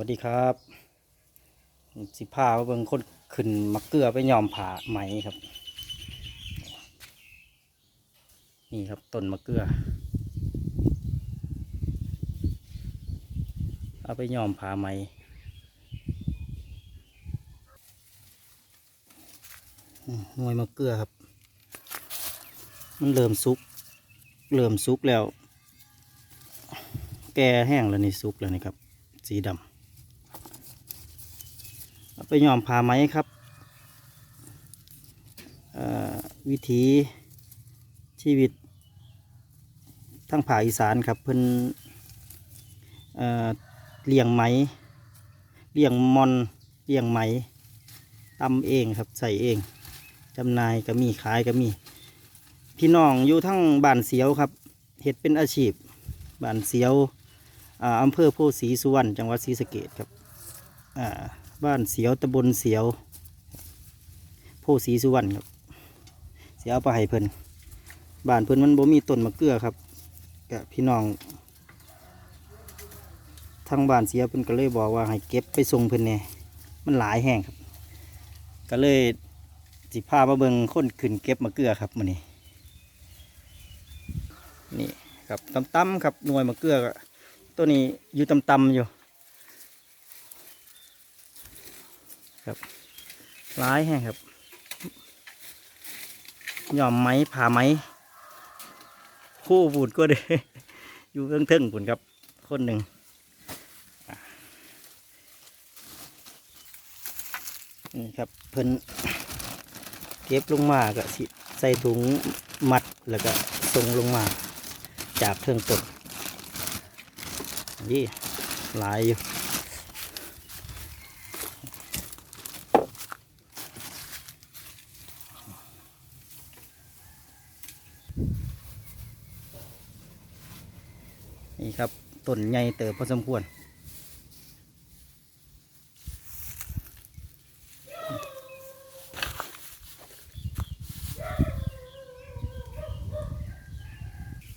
วัสดีครับสิพาว่าเบิ่งคนขึ้นมักเกลือไปยอมผ่าไหมครับ นี่ครับต้นมะเกลือเอาไปยอมผ่าไหมหน่วยมะเกลือครับ มันเริ่มสุก เริ่มสุกแล้ว แก่แห้งแล้วนี่สุกแล้วนี่ครับ สีดำ ไปย้อมผ้าไหมครับวิถีชีวิตทั้งภาคอีสานครับเพิ่นเอ่อเลี้ยงไหมเลี้ยงมอนเลี้ยงไหมตำเองครับใส่เองจำหน่ายก็มีขายก็มี พี่น้องอยู่ทั้งบ้านเสียวครับเห็ดเป็นอาชีพบ้านเสียวออำเภอโพธิ์ศรีสุวรรณจังหวัดศรีสะเกษครับอ่า บ้านเสียวตำบลเสียวโพธิ์ศรีสุวรรณครับเสียเอาไปให้เพิ่นบ้านเพิ่นมันบ่มีต้นมะเกลือครับกับพี่น้องทางบ้านเสียเพิ่นก็เลยบอกว่าให้เก็บไปส่งเพิ่นแหน่ยมันหลายแห้งครับ ก็เลยสิพามาเบิงคนขึ้นเก็บมะเกลือครับมื้อนี้นี่ครับตำๆครับหน่วยมะเกลือตัวนี้อยู่ต่ำๆอยู่ ครับร้ายแห้งครับหย่อมไม้ผ่าไม้คู่บูดก็ได้อยู่เทิงเทิงๆปุ่นครับ คนหนึ่งนี่ครับเพิ่นเก็บลงมาก็สิใส่ถุงมัดแล้วก็ส่งลงมา จากเทิงต้นนี่หลายอยู่ นี่ครับต้นใหญ่เติบพอสมควร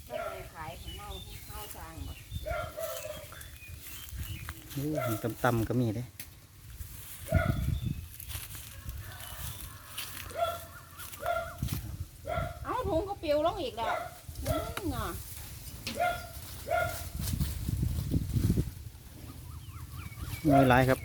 ก็เลยขายของเมาเมาสร้างบ่อู้ตำตำๆก็มีเด้เอาถุงก็เปลิวลงอีกแล้วอืมน่ะ มีหลายครับ